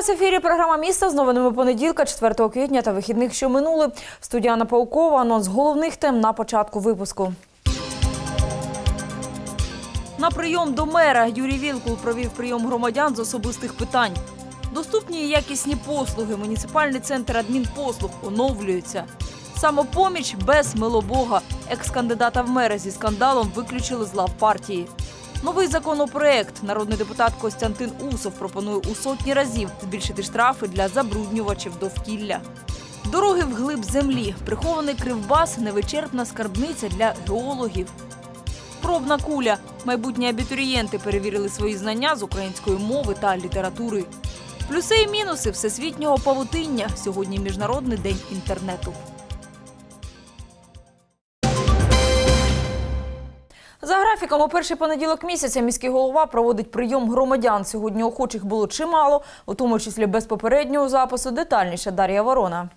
вас в ефірі програма міста з новинами понеділка, 4 квітня та вихідних, що минули. Студія Анна Паукова. Анонс головних тем на початку випуску. На прийом до мера Юрій Вілкул провів прийом громадян з особистих питань. Доступні і якісні послуги. Муніципальний центр адмінпослуг оновлюється. Самопоміч без милобога. Екс-кандидата в мери зі скандалом виключили з лав партії. Новий законопроект народний депутат Костянтин Усов пропонує у сотні разів збільшити штрафи для забруднювачів довкілля. Дороги вглиб землі, прихований кривбас, невичерпна скарбниця для геологів. Пробна куля. Майбутні абітурієнти перевірили свої знання з української мови та літератури. Плюси і мінуси всесвітнього павутиння. Сьогодні міжнародний день інтернету. Графіком, у перший понеділок місяця міський голова проводить прийом громадян. Сьогодні охочих було чимало, у тому числі без попереднього запису. Детальніше Дар'я Ворона.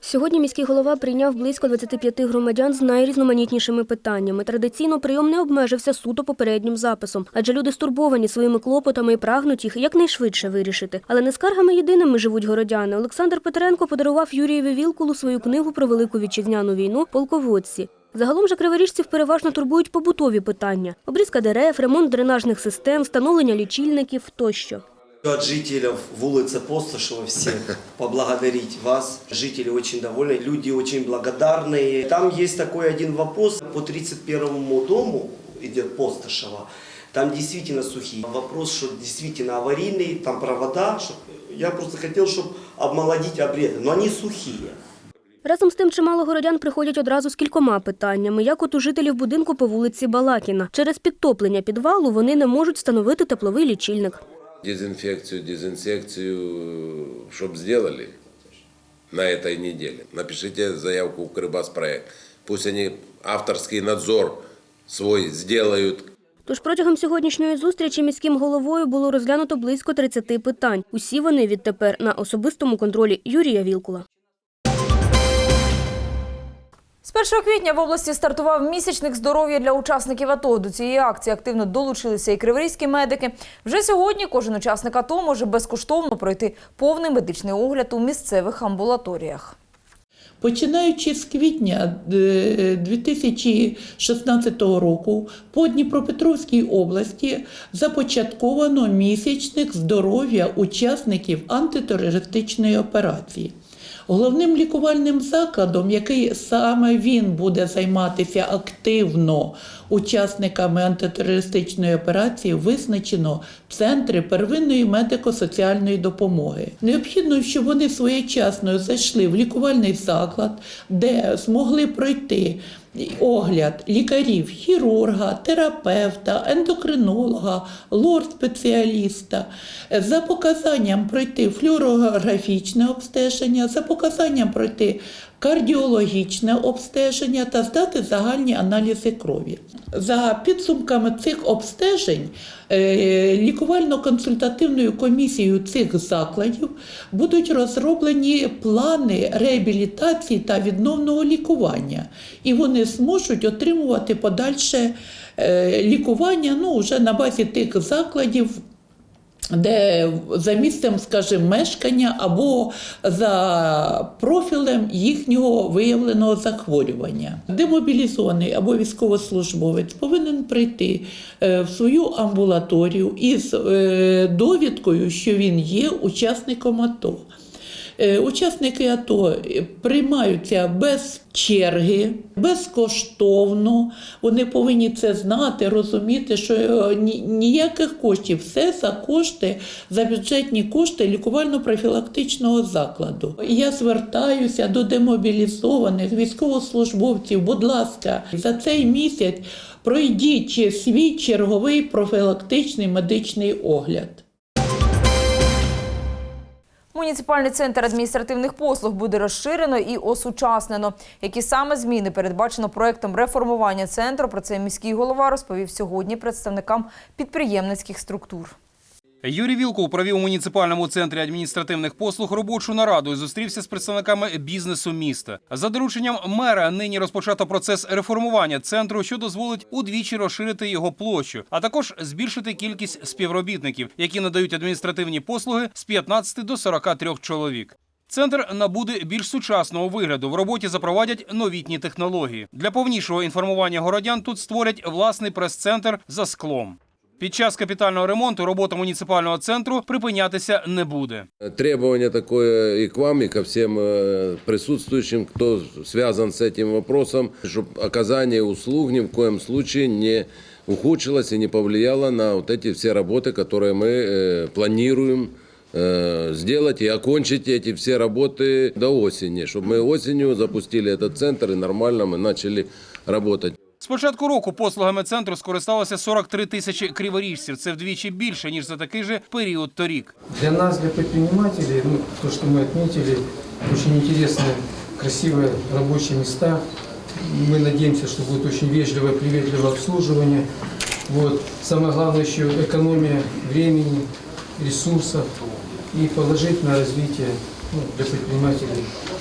Сьогодні міський голова прийняв близько 25 громадян з найрізноманітнішими питаннями. Традиційно прийом не обмежився суто попереднім записом, адже люди стурбовані своїми клопотами і прагнуть їх якнайшвидше вирішити. Але не скаргами єдиними живуть городяни. Олександр Петренко подарував Юрієві Вілкулу свою книгу про велику вітчизняну війну Полководці. Загалом же криворіжців переважно турбують побутові питання: обрізка дерев, ремонт дренажних систем, встановлення лічильників тощо. От жителей улицы Постышева всех поблагодарить вас. Жители очень довольны, люди очень благодарные. Там есть такой один вопрос по 31 дому, идет Постышева. Там действительно сухие. Вопрос, что действительно аварийный, там провода. чтоб- Я просто хотел, чтобы обмолодить обреды, но они сухие. Разом з тим, чимало городян приходять одразу з кількома питаннями, як от у жителів будинку по вулиці Балакіна. Через підтоплення підвалу вони не можуть встановити тепловий лічильник. Дезинфекцию, дезинсекцию, чтобы сделали на этой неделе. Напишите заявку в Крыбаспроект. Пусть они авторский надзор свой сделают. Тож протягом сьогоднішньої зустрічі міським головою було розглянуто близько 30 питань. Усі вони відтепер на особистому контролі Юрія Вілкула. З 1 квітня в області стартував місячник здоров'я для учасників АТО. До цієї акції активно долучилися і криворізькі медики. Вже сьогодні кожен учасник АТО може безкоштовно пройти повний медичний огляд у місцевих амбулаторіях. Починаючи з квітня е, 2016 року по Дніпропетровській області започатковано місячник здоров'я учасників антитерористичної операції. Головним лікувальним закладом, який саме він буде займатися активно учасниками антитерористичної операції, визначено центри первинної медико-соціальної допомоги. Необхідно, щоб вони своєчасно зайшли в лікувальний заклад, де змогли пройти огляд лікарів, хірурга, терапевта, ендокринолога, лор-спеціаліста, за показанням пройти флюорографічне обстеження, за показанням пройти кардіологічне обстеження та здати загальні аналізи крові. За підсумками цих обстежень е, лікувально-консультативною комісією цих закладів будуть розроблені плани реабілітації та відновного лікування, і вони зможуть отримувати подальше е, лікування ну, вже на базі тих закладів, де за місцем, скажімо, мешкання або за профілем їхнього виявленого захворювання. Демобілізований або військовослужбовець повинен прийти е, в свою амбулаторію із е, довідкою, що він є учасником АТО. Е, Учасники АТО приймаються без черги, безкоштовно. Вони повинні це знати, розуміти, що е, ніяких коштів, все за кошти, за бюджетні кошти лікувально-профілактичного закладу. Я звертаюся до демобілізованих військовослужбовців. Будь ласка, за цей місяць пройдіть свій черговий профілактичний медичний огляд. Муніципальний центр адміністративних послуг буде розширено і осучаснено. Які саме зміни передбачено проектом реформування центру? Про це міський голова розповів сьогодні представникам підприємницьких структур. Юрій Вілкул провів у муніципальному центрі адміністративних послуг робочу нараду і зустрівся з представниками бізнесу міста. За дорученням мера нині розпочато процес реформування центру, що дозволить удвічі розширити його площу, а також збільшити кількість співробітників, які надають адміністративні послуги з 15 до 43 чоловік. Центр набуде більш сучасного вигляду. В роботі запровадять новітні технології. Для повнішого інформування городян тут створять власний прес-центр за склом. Під час капітального ремонту робота муніципального центру припинятися не буде. Требование такое и к вам, и ко всем э, присутствующим, кто связан с этим вопросом, чтобы оказание услуг ни в коем случае не ухудшилось и не повлияло на вот эти все работы, которые мы э, планируем э, сделать и окончить эти все работы до осени, чтобы мы осенью запустили этот центр и нормально мы начали работать. З початку року послугами центру скористалося 43 тисячі криворіжців. Це вдвічі більше ніж за такий же період торік. Для нас, для предпринимателей, ну, то, что мы отметили, очень интересные, красивые рабочие места. Мы надеемся, что будет очень вежливое, приветливое обслуживание. Вот. Самое главное еще экономия времени, ресурсов и положительное развитие ну, для предпринимателей и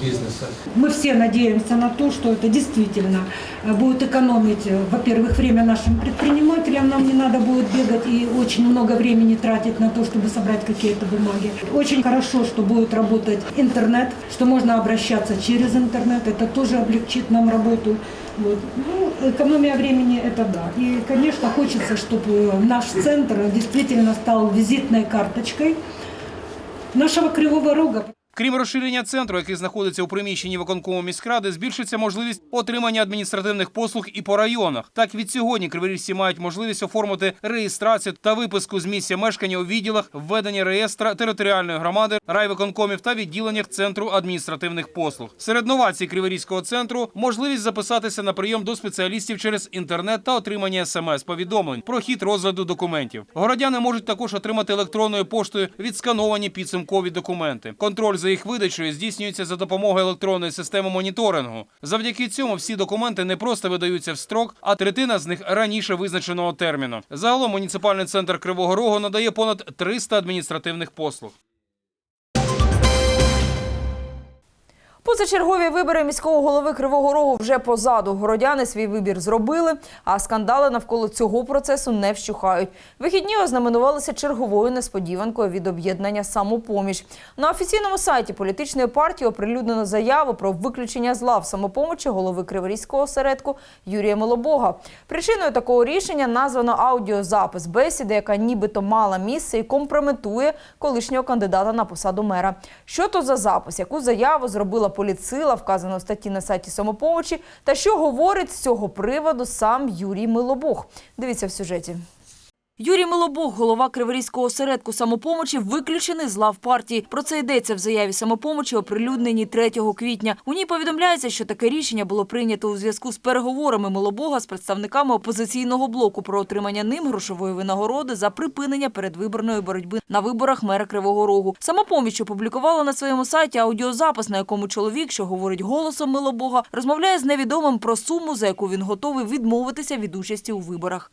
Бизнеса. Мы все надеемся на то, что это действительно э, будет экономить, э, во-первых, время нашим предпринимателям, нам не надо будет бегать и очень много времени тратить на то, чтобы собрать какие-то бумаги. Очень хорошо, что будет работать интернет, что можно обращаться через интернет, это тоже облегчит нам работу. Вот. Ну, экономия времени – это да. И, конечно, хочется, чтобы наш центр действительно стал визитной карточкой нашего Кривого Рога. Крім розширення центру, який знаходиться у приміщенні виконкому міськради, збільшиться можливість отримання адміністративних послуг і по районах. Так від сьогодні криворіжці мають можливість оформити реєстрацію та виписку з місця мешкання у відділах, введення реєстра територіальної громади, райвиконкомів та відділеннях центру адміністративних послуг. Серед новацій Криворізького центру можливість записатися на прийом до спеціалістів через інтернет та отримання смс-повідомлень про хід розгляду документів. Городяни можуть також отримати електронною поштою відскановані підсумкові документи. Контроль за їх видачею здійснюється за допомогою електронної системи моніторингу. Завдяки цьому всі документи не просто видаються в строк, а третина з них раніше визначеного терміну. Загалом муніципальний центр Кривого Рогу надає понад 300 адміністративних послуг. Позачергові вибори міського голови Кривого Рогу вже позаду. Городяни свій вибір зробили, а скандали навколо цього процесу не вщухають. Вихідні ознаменувалися черговою несподіванкою від об'єднання «Самопоміч». На офіційному сайті політичної партії оприлюднено заяву про виключення з лав самопомочі голови Криворізького осередку Юрія Милобога. Причиною такого рішення названо аудіозапис бесіди, яка нібито мала місце і компрометує колишнього кандидата на посаду мера. Що то за запис? Яку заяву зробила поліцила, вказано в статті на сайті самопомочі, та що говорить з цього приводу сам Юрій Милобух? Дивіться в сюжеті. Юрій Милобог, голова Криворізького осередку самопомочі, виключений з лав партії. Про це йдеться в заяві самопомочі, оприлюдненій 3 квітня. У ній повідомляється, що таке рішення було прийнято у зв'язку з переговорами Милобога з представниками опозиційного блоку про отримання ним грошової винагороди за припинення передвиборної боротьби на виборах мера Кривого Рогу. Самопоміч опублікувала на своєму сайті аудіозапис, на якому чоловік, що говорить голосом Милобога, розмовляє з невідомим про суму, за яку він готовий відмовитися від участі у виборах.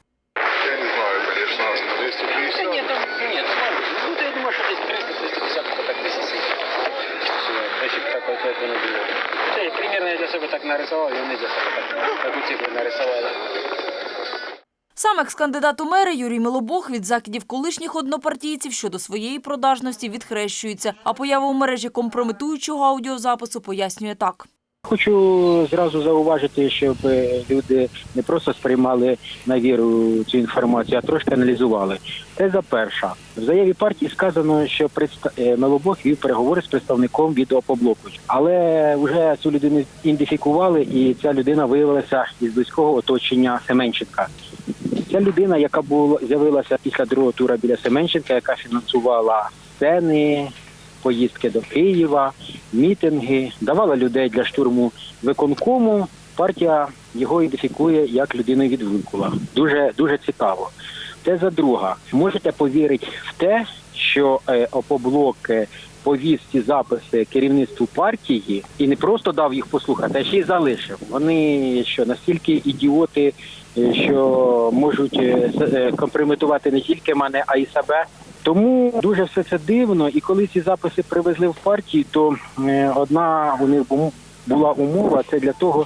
Я для себя так нарисовал, и он для себя так, такую цифру нарисовали. Сам екс-кандидат у мери Юрій Милобог від закидів колишніх однопартійців щодо своєї продажності відхрещується, а появу у мережі компрометуючого аудіозапису пояснює так. Хочу зразу зауважити, щоб е, люди не просто сприймали на віру цю інформацію, а трошки аналізували. Теза перша. В заяві партії сказано, що е, Мелобог вів переговори з представником від опоблоку. Але вже цю людину ідентифікували, і ця людина виявилася із близького оточення Семенченка. Ця людина, яка була з'явилася після другого тура біля Семенченка, яка фінансувала сцени, поїздки до Києва, мітинги, давала людей для штурму виконкому. Партія його ідентифікує як людину від Вилкула. Дуже дуже цікаво. Теза друга. Можете повірити в те, що е, опоблок повіз ці записи керівництву партії і не просто дав їх послухати, а ще й залишив. Вони що настільки ідіоти, е, що можуть е, е, компрометувати не тільки мене, а й себе. Тому дуже все це дивно. І коли ці записи привезли в партію, то одна у них була умова це для того,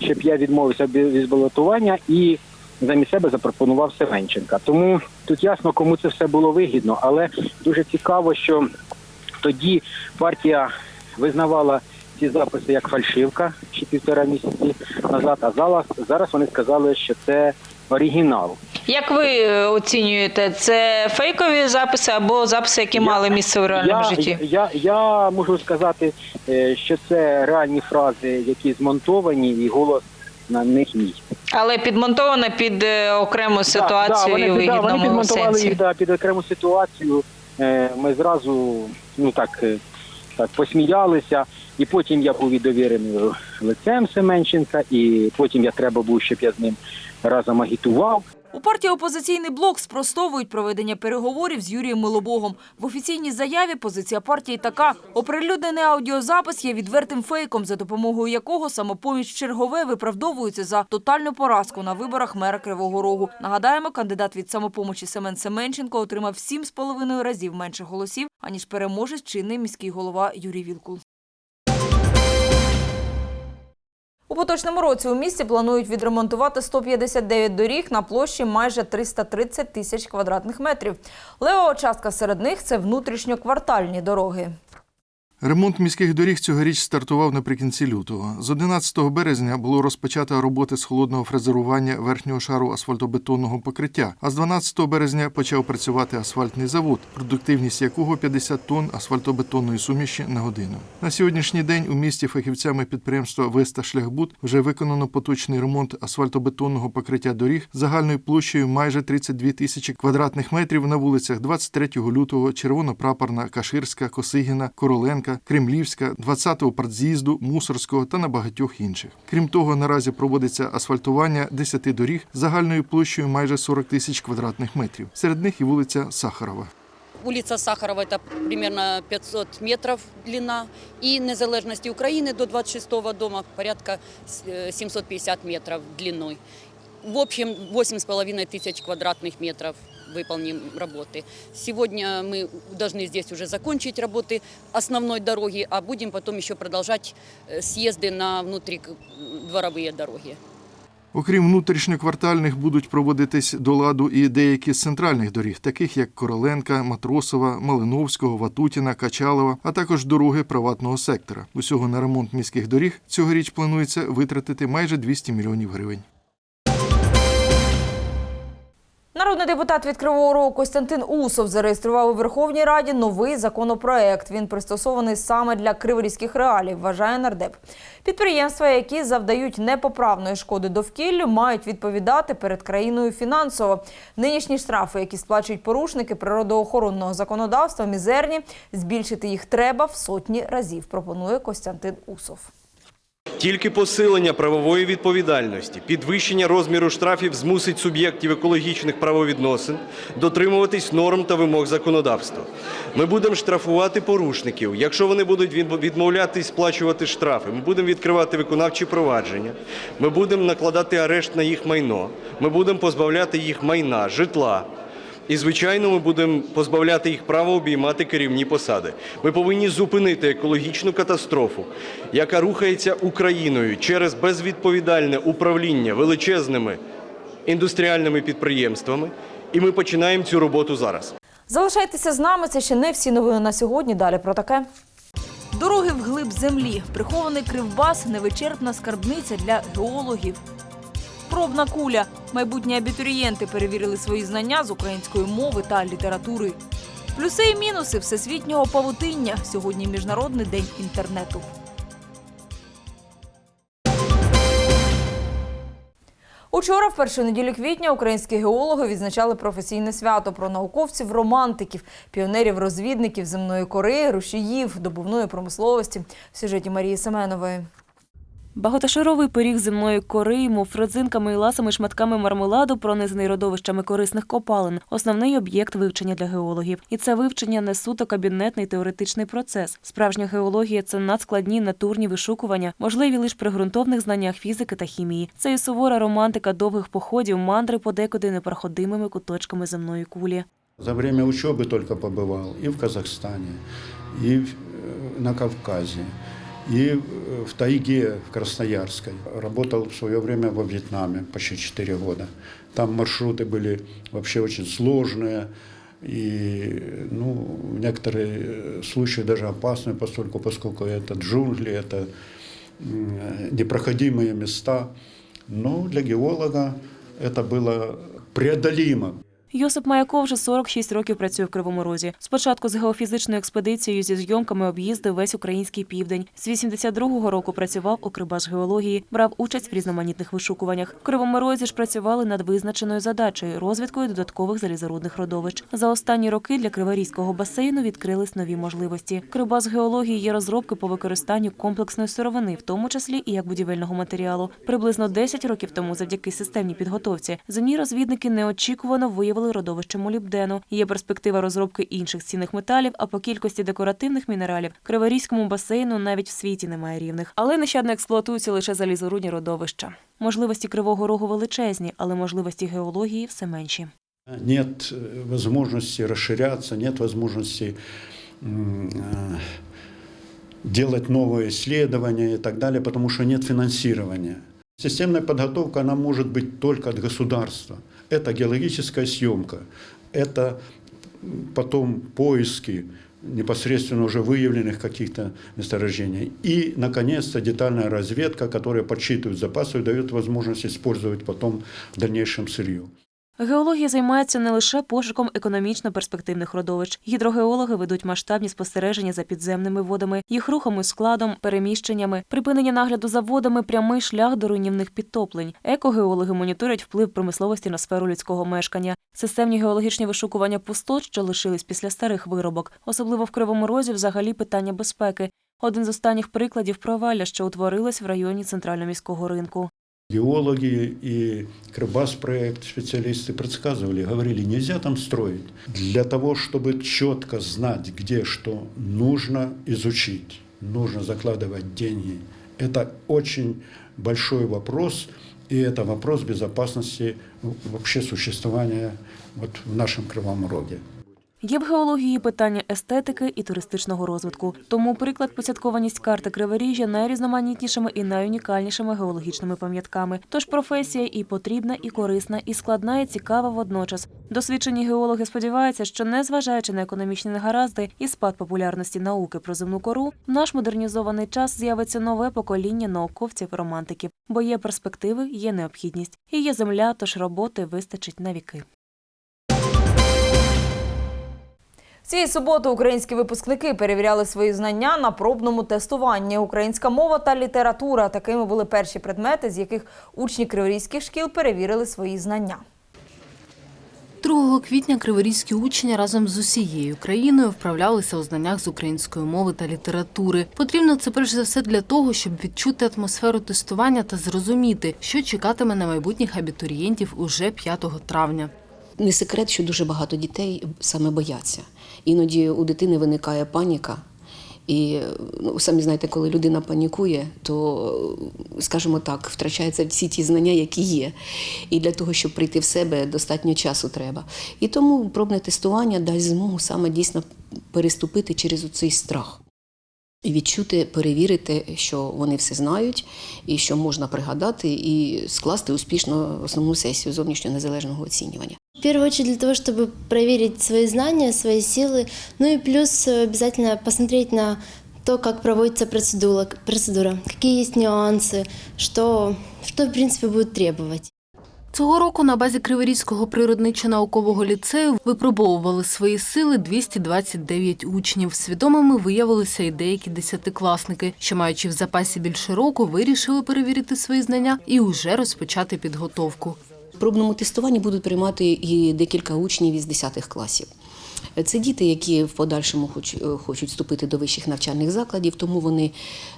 щоб я відмовився від балотування і замість себе запропонував Семенченка. Тому тут ясно, кому це все було вигідно, але дуже цікаво, що тоді партія визнавала ці записи як фальшивка ще півтора місяці назад. А зараз, зараз вони сказали, що це оригінал. Як ви е, оцінюєте, це фейкові записи або записи, які мали місце у реальному я, житті? Я, я можу сказати, е, що це реальні фрази, які змонтовані, і голос на них мій. Але підмонтовано під е, окрему Да, ситуацію да, і вони, да, вони підмонтували сенсі. їх да, під окрему ситуацію. Е, Ми зразу ну так, е, так посміялися, і потім я був і лицем Семенченка, і потім я треба був, щоб я з ним разом агітував. У партії опозиційний блок спростовують проведення переговорів з Юрієм Милобогом. В офіційній заяві позиція партії така: оприлюднений аудіозапис є відвертим фейком, за допомогою якого самопоміч чергове виправдовується за тотальну поразку на виборах мера Кривого Рогу. Нагадаємо, кандидат від самопомочі Семен Семенченко отримав 7,5 разів менше голосів аніж переможець чинний міський голова Юрій Вілкул. У поточному році у місті планують відремонтувати 159 доріг на площі майже 330 тисяч квадратних метрів. Лева частка серед них – це внутрішньоквартальні дороги. Ремонт міських доріг цьогоріч стартував наприкінці лютого. З 11 березня було розпочато роботи з холодного фрезерування верхнього шару асфальтобетонного покриття, а з 12 березня почав працювати асфальтний завод, продуктивність якого 50 тонн асфальтобетонної суміші на годину. На сьогоднішній день у місті фахівцями підприємства Веста Шляхбуд вже виконано поточний ремонт асфальтобетонного покриття доріг загальною площею майже 32 тисячі квадратних метрів на вулицях 23 лютого, Червонопрапорна, Каширська, Косигіна, Короленка, Кремлівська, 20-го партз'їзду, Мусорського та на багатьох інших. Крім того, наразі проводиться асфальтування 10 доріг загальною площею майже 40 тисяч квадратних метрів. Серед них і вулиця Сахарова. Улица Сахарова – это примерно 500 метров длина. И Незалежности Украины до 26-го дома порядка э, 750 метров длиной. В общем, 8,5 тысяч квадратных метров выполним работы. Сегодня мы должны здесь уже закончить работы основной дороги, а будем потом еще продолжать э, съезды на внутридворовые дороги. Окрім внутрішньоквартальних, будуть проводитись до ладу і деякі з центральних доріг, таких як Короленка, Матросова, Малиновського, Ватутіна, Качалова, а також дороги приватного сектора. Усього на ремонт міських доріг цьогоріч планується витратити майже 200 мільйонів гривень. Народний депутат від Кривого Рогу Костянтин Усов зареєстрував у Верховній Раді новий законопроект. Він пристосований саме для криворізьких реалій, вважає нардеп. Підприємства, які завдають непоправної шкоди довкіллю, мають відповідати перед країною фінансово. Нинішні штрафи, які сплачують порушники природоохоронного законодавства, мізерні. Збільшити їх треба в сотні разів, пропонує Костянтин Усов. Тільки посилення правової відповідальності, підвищення розміру штрафів змусить суб'єктів екологічних правовідносин дотримуватись норм та вимог законодавства. Ми будемо штрафувати порушників. Якщо вони будуть від- відмовлятись сплачувати штрафи, ми будемо відкривати виконавчі провадження, ми будемо накладати арешт на їх майно, ми будемо позбавляти їх майна, житла. І, звичайно, ми будемо позбавляти їх права обіймати керівні посади. Ми повинні зупинити екологічну катастрофу, яка рухається Україною через безвідповідальне управління величезними індустріальними підприємствами. І ми починаємо цю роботу зараз. Залишайтеся з нами. Це ще не всі новини на сьогодні. Далі про таке. Дороги вглиб землі. Прихований кривбас невичерпна скарбниця для геологів. Пробна куля. Майбутні абітурієнти перевірили свої знання з української мови та літератури. Плюси і мінуси всесвітнього павутиння. Сьогодні міжнародний день інтернету. Учора, в першу неділю квітня, українські геологи відзначали професійне свято про науковців-романтиків, піонерів-розвідників земної кори, рушіїв, добувної промисловості в сюжеті Марії Семенової. Багатошаровий пиріг земної кори, мов родзинками і ласими шматками мармеладу, пронизаний родовищами корисних копалин, основний об'єкт вивчення для геологів. І це вивчення не суто кабінетний теоретичний процес. Справжня геологія це надскладні натурні вишукування, можливі лише при ґрунтовних знаннях фізики та хімії. Це і сувора романтика довгих походів, мандри подекуди непроходимими куточками земної кулі. За время учебы только побывал и в Казахстане, и в- э, на Кавказе, и э, в тайге в Красноярской. Работал в свое время во Вьетнаме почти 4 года. Там маршруты были вообще очень сложные и ну, в некоторые э, случаи даже опасные, поскольку, поскольку это джунгли, это м, непроходимые места. Но для геолога это было преодолимо. Йосип Маяко вже 46 років працює в Кривому Розі. Спочатку з геофізичною експедицією зі зйомками об'їздив весь український південь. З 82-го року працював у Крибаш-геології, брав участь в різноманітних вишукуваннях. В Кривому Розі ж працювали над визначеною задачею розвідкою додаткових залізорудних родовищ. За останні роки для Криворізького басейну відкрились нові можливості. Крибас геології є розробки по використанню комплексної сировини, в тому числі і як будівельного матеріалу. Приблизно 10 років тому, завдяки системній підготовці, земні розвідники неочікувано виявили родовище молібдену. Є перспектива розробки інших цінних металів, а по кількості декоративних мінералів Криворізькому басейну навіть в світі немає рівних. Але нещадно експлуатуються лише залізорудні родовища. Можливості Кривого Рогу величезні, але можливості геології все менші. Нет э, возможности расширяться, нет возможности м, э, делать новые исследования и так далее, потому что нет финансирования. Системная подготовка, она может быть только от государства. Это геологическая съемка, это потом поиски непосредственно уже выявленных каких-то месторождений. И, наконец-то, детальная разведка, которая подсчитывает запасы и дает возможность использовать потом в дальнейшем сырье. Геологія займається не лише пошуком економічно перспективних родовищ. Гідрогеологи ведуть масштабні спостереження за підземними водами, їх рухом і складом, переміщеннями, припинення нагляду за водами, прямий шлях до руйнівних підтоплень. Екогеологи моніторять вплив промисловості на сферу людського мешкання. Системні геологічні вишукування пустот, що лишились після старих виробок, особливо в Кривому Розі, взагалі питання безпеки. Один з останніх прикладів провалля, що утворилось в районі центрально-міського ринку. Геологи и Крыбас проект специалисты предсказывали, говорили, нельзя там строить. Для того, чтобы четко знать, где что, нужно изучить, нужно закладывать деньги. Это очень большой вопрос, и это вопрос безопасности вообще существования вот в нашем Кривом Роге. Є в геології питання естетики і туристичного розвитку. Тому приклад посадкованість карти Криворіжжя найрізноманітнішими і найунікальнішими геологічними пам'ятками. Тож професія і потрібна, і корисна, і складна, і цікава водночас. Досвідчені геологи сподіваються, що незважаючи на економічні негаразди і спад популярності науки про земну кору, в наш модернізований час з'явиться нове покоління науковців-романтиків, бо є перспективи, є необхідність, і є земля, тож роботи вистачить на віки. Цієї суботи українські випускники перевіряли свої знання на пробному тестуванні. Українська мова та література такими були перші предмети, з яких учні криворізьких шкіл перевірили свої знання. 2 квітня криворізькі учні разом з усією країною вправлялися у знаннях з української мови та літератури. Потрібно це перш за все для того, щоб відчути атмосферу тестування та зрозуміти, що чекатиме на майбутніх абітурієнтів уже 5 травня. Не секрет, що дуже багато дітей саме бояться. Іноді у дитини виникає паніка. І ну, самі знаєте, коли людина панікує, то, скажімо так, втрачаються всі ті знання, які є. І для того, щоб прийти в себе, достатньо часу треба. І тому пробне тестування дасть змогу саме дійсно переступити через цей страх. І відчути, перевірити, що вони все знають, і що можна пригадати, і скласти успішно основну сесію зовнішнього незалежного оцінювання. В первую очередь для того, чтобы проверить свои знания, свои силы, ну и плюс э, обязательно посмотреть на то, как проводится процедура, процедура какие есть нюансы, что, что в принципе будет требовать. Цього року на базі Криворізького природничо-наукового ліцею випробовували свої сили 229 учнів. Свідомими виявилися і деякі десятикласники, що, маючи в запасі більше року, вирішили перевірити свої знання і уже розпочати підготовку. В пробному тестуванні будуть приймати і декілька учнів із 10 класів. Це діти, які в подальшому хоч- е, хочуть вступити до вищих навчальних закладів, тому вони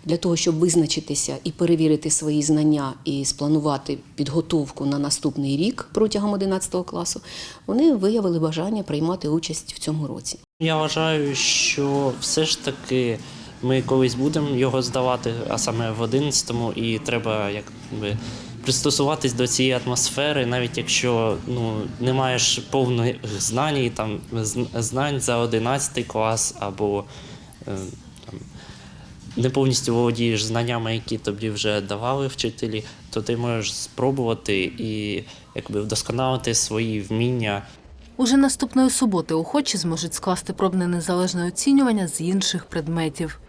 для того, щоб визначитися і перевірити свої знання і спланувати підготовку на наступний рік протягом 11 класу, вони виявили бажання приймати участь в цьому році. Я вважаю, що все ж таки ми колись будемо його здавати, а саме в 11-му, і треба якби пристосуватись до цієї атмосфери, навіть якщо ну, не маєш повних знань, там, знань за 11 клас або е, там, не повністю володієш знаннями, які тобі вже давали вчителі, то ти можеш спробувати і якби вдосконалити свої вміння. Уже наступної суботи охочі зможуть скласти пробне незалежне оцінювання з інших предметів.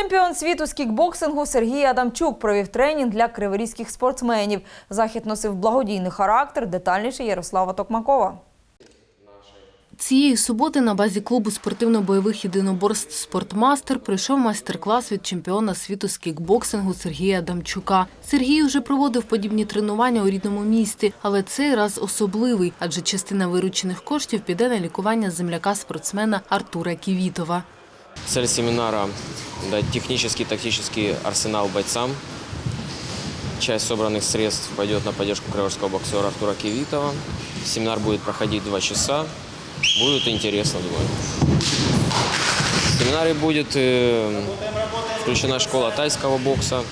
Чемпіон світу з кікбоксингу Сергій Адамчук провів тренінг для криворізьких спортсменів. Захід носив благодійний характер. Детальніше Ярослава Токмакова. Цієї суботи на базі клубу спортивно-бойових єдиноборств «Спортмастер» пройшов майстер-клас від чемпіона світу з кікбоксингу Сергія Адамчука. Сергій вже проводив подібні тренування у рідному місті, але цей раз особливий, адже частина виручених коштів піде на лікування земляка-спортсмена Артура Ківітова. Цель семинара – дать технический, тактический арсенал бойцам. Часть собранных средств пойдет на поддержку криворского боксера Артура Кивитова. Семинар будет проходить два часа. Будет интересно, думаю. В семинаре будет э, включена школа тайского бокса,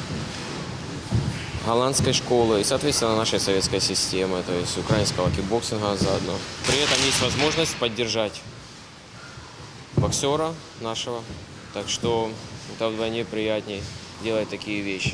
голландской школы и, соответственно, нашей советской системы, то есть украинского кикбоксинга заодно. При этом есть возможность поддержать боксера нашего. Так что это вдвойне приятней делать такие вещи.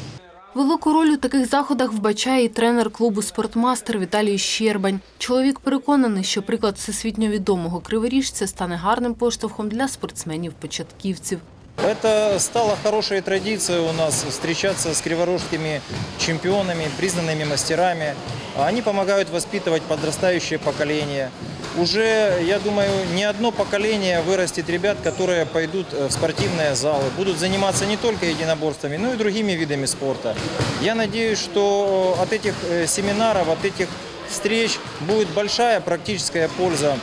Велику роль у таких заходах вбачає і тренер клубу «Спортмастер» Віталій Щербань. Чоловік переконаний, що приклад всесвітньо відомого криворіжця стане гарним поштовхом для спортсменів-початківців. Это стало хорошей традицией у нас встречаться с криворожскими чемпионами, признанными мастерами. Они помогают воспитывать подрастающее поколение. Уже, я думаю, не одно поколение вырастет ребят, которые пойдут э, в спортивные залы, будут заниматься не только единоборствами, но и другими видами спорта. Я надеюсь, что от этих э, семинаров, от этих встреч будет большая практическая польза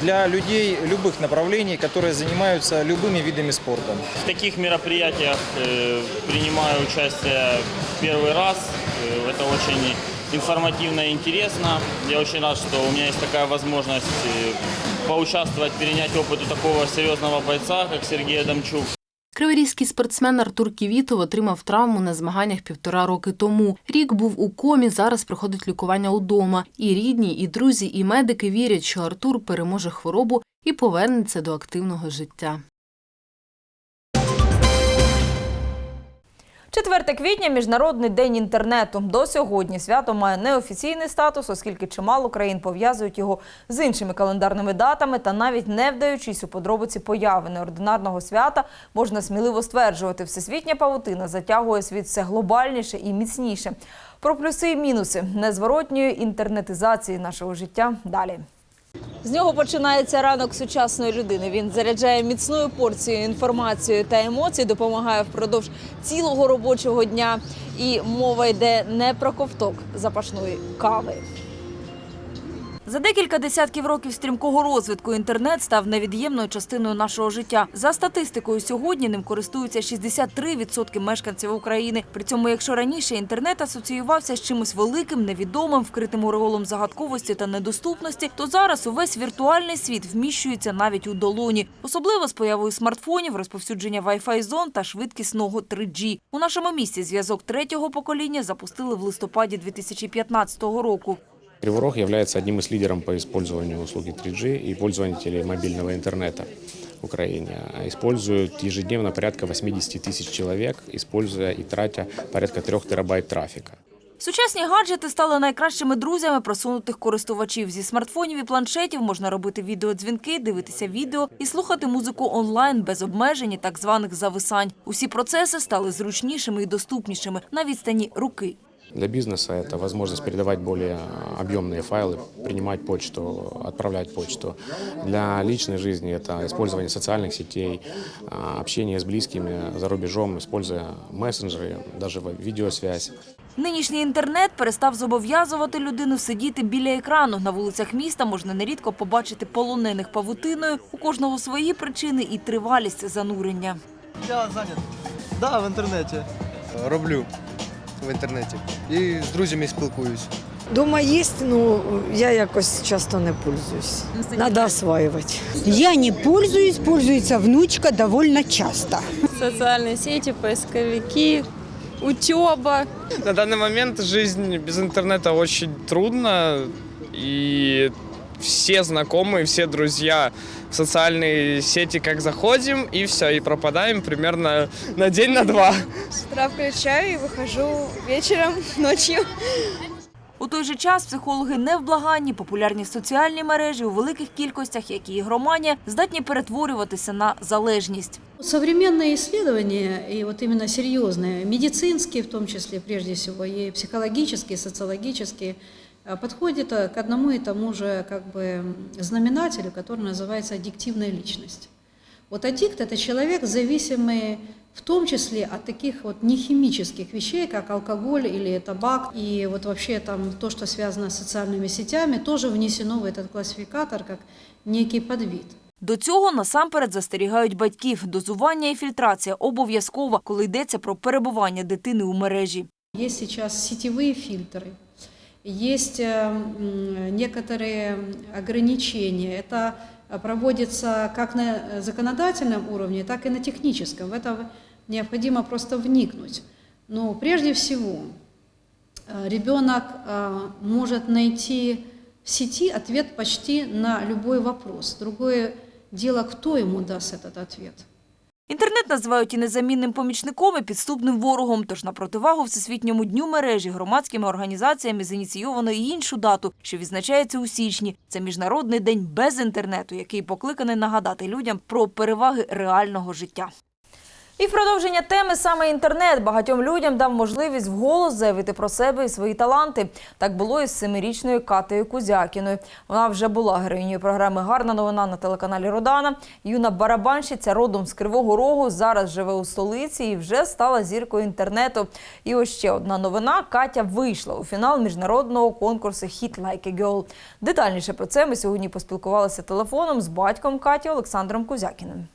для людей любых направлений, которые занимаются любыми видами спорта. В таких мероприятиях э, принимаю участие первый раз. Э, Это очень информативно и интересно. Я очень рад, что у меня есть такая возможность э, поучаствовать, перенять опыт у такого серьезного бойца, как Сергей Адамчук. Криворізький спортсмен Артур Ківітов отримав травму на змаганнях півтора роки тому. Рік був у комі, зараз проходить лікування удома. І рідні, і друзі, і медики вірять, що Артур переможе хворобу і повернеться до активного життя. 4 квітня міжнародний день інтернету. До сьогодні свято має неофіційний статус, оскільки чимало країн пов'язують його з іншими календарними датами та навіть не вдаючись у подробиці появи неординарного свята, можна сміливо стверджувати, всесвітня павутина затягує світ все глобальніше і міцніше. Про плюси і мінуси незворотньої інтернетизації нашого життя далі. З нього починається ранок сучасної людини. Він заряджає міцною порцією інформації та емоцій, допомагає впродовж цілого робочого дня. І мова йде не про ковток запашної кави. За декілька десятків років стрімкого розвитку інтернет став невід'ємною частиною нашого життя. За статистикою, сьогодні ним користуються 63% мешканців України. При цьому, якщо раніше інтернет асоціювався з чимось великим, невідомим, вкритим ореолом загадковості та недоступності, то зараз увесь віртуальний світ вміщується навіть у долоні, особливо з появою смартфонів, розповсюдження Wi-Fi зон та швидкісного 3G. У нашому місті зв'язок третього покоління запустили в листопаді 2015 року. Криворог является одним из лидеров по использованию услуги 3G и пользователей мобильного интернета в Украине. Используют ежедневно порядка 80 тысяч человек, используя и тратя порядка 3 терабайт трафика. Сучасні гаджети стали найкращими друзями просунутих користувачів. Зі смартфонів і планшетів можна робити відеодзвінки, дивитися відео і слухати музику онлайн без обмежень і так званих зависань. Усі процеси стали зручнішими і доступнішими на відстані руки. Для бизнеса это возможность передавать более объемные файлы, принимать почту, отправлять почту. Для личной жизни это использование социальных сетей, а, общение с близкими за рубежом, используя мессенджеры, даже видеосвязь. Нинішній інтернет перестав зобов'язувати людину сидіти біля екрану. На вулицях міста можна нерідко побачити полонених павутиною. У кожного свої причини і тривалість занурення. Я зайнят. Да, в інтернеті. Роблю в інтернеті. І з друзями спілкуюсь. Дома есть, но я якось часто не пользуюсь. Надо осваивать. Я не пользуюсь, пользуется внучка довольно часто. Социальные сети, поисковики, учеба. На данный момент жизнь без интернета очень трудна, и все знакомые, все друзья в социальные сети как заходим, и все, и пропадаем примерно на день, на два. С утра включаю и выхожу вечером, ночью. У той же час психологи невблаганні, популярні соціальні мережі у великих кількостях, як і ігроманія, здатні перетворюватися на залежність. Современные исследования, и вот именно серьезные, медицинские в том числе, прежде всего, и психологические, и социологические, э, подходят э, к одному и тому же как бы знаменателю, который называется аддиктивная личность. Вот аддикт – это человек, зависимый в том числе от таких вот нехимических вещей, как алкоголь или табак, и вот вообще там то, что связано с социальными сетями, тоже внесено в этот классификатор как некий подвид. До цього насамперед застерігають батьків. Дозування і фільтрація обов'язкова, коли йдеться про перебування дитини у мережі. Есть сейчас сетевые фильтры, есть э, некоторые ограничения. Это проводится как на законодательном уровне, так и на техническом. В это необходимо просто вникнуть. Но прежде всего э, ребенок э, может найти в сети ответ почти на любой вопрос. Другое дело, кто ему даст этот ответ. Інтернет називають і незамінним помічником, і підступним ворогом. Тож на противагу Всесвітньому дню мережі громадськими організаціями зініційовано і іншу дату, що відзначається у січні. Це Міжнародний день без інтернету, який покликаний нагадати людям про переваги реального життя. І в продовження теми саме інтернет багатьом людям дав можливість вголос заявити про себе і свої таланти. Так було із семирічною Катею Кузякіною. Вона вже була героїнею програми Гарна новина на телеканалі Родана. Юна барабанщиця родом з Кривого Рогу зараз живе у столиці і вже стала зіркою інтернету. І ось ще одна новина: Катя вийшла у фінал міжнародного конкурсу Hit Like a Girl. Детальніше про це ми сьогодні поспілкувалися телефоном з батьком Каті Олександром Кузякіним.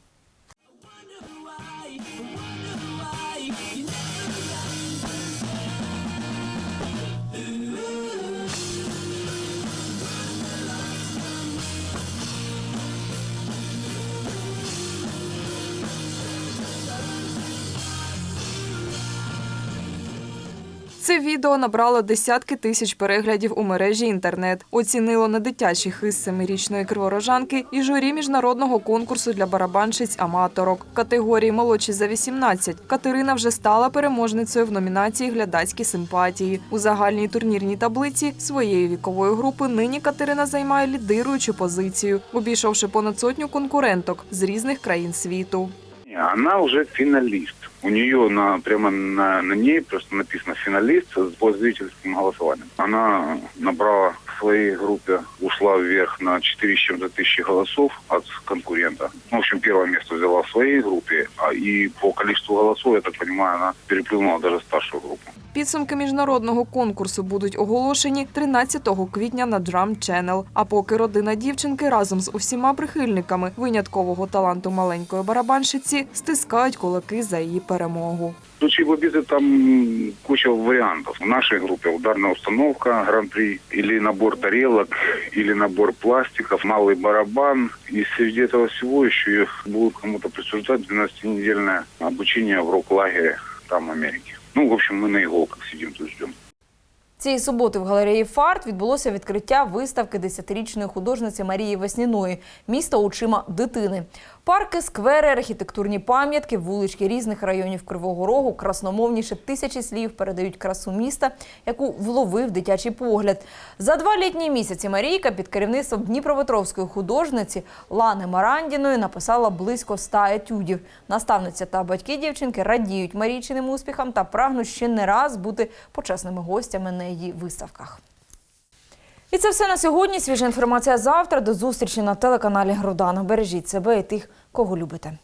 Це відео набрало десятки тисяч переглядів у мережі інтернет. Оцінило на дитячий хист семирічної криворожанки і журі міжнародного конкурсу для барабанщиць аматорок категорії молодші за 18. Катерина вже стала переможницею в номінації Глядацькі симпатії у загальній турнірній таблиці своєї вікової групи. Нині Катерина займає лідируючу позицію, обійшовши понад сотню конкуренток з різних країн світу. Она уже финалист. У нее на, прямо на, на ней просто написано финалист с зрительским голосованием. Она набрала в своей группе, ушла вверх на 4 с чем-то тысячи голосов от конкурента. В общем, первое место взяла в своей группе, а и по количеству голосов, я так понимаю, она переплюнула даже старшую группу. Підсумки міжнародного конкурсу будуть оголошені 13 квітня на Drum Channel. А поки родина дівчинки разом з усіма прихильниками виняткового таланту маленької барабанщиці стискають кулаки за її перемогу. В случае победы там куча вариантов. В нашей группе ударная установка, гран-при, или набор тарелок, или набор пластиков, малый барабан. И среди этого всего еще их будут кому-то присуждать 12-недельное обучение в рок-лагере там в Америке. Ну, в общем, мы на иголках сидим то ждем. Цієї суботи в галереї Фарт відбулося відкриття виставки десятирічної художниці Марії Весніної «Місто очима дитини». Парки, сквери, архітектурні пам'ятки, вулички різних районів Кривого Рогу, красномовніше тисячі слів передають красу міста, яку вловив дитячий погляд. За два літні місяці Марійка під керівництвом Дніпропетровської художниці Лани Марандіної написала близько ста етюдів. Наставниця та батьки дівчинки радіють Марійчиним успіхам та прагнуть ще не раз бути почесними гостями на її виставках. І це все на сьогодні. Свіжа інформація завтра. До зустрічі на телеканалі Родана. Бережіть себе і тих, кого любите.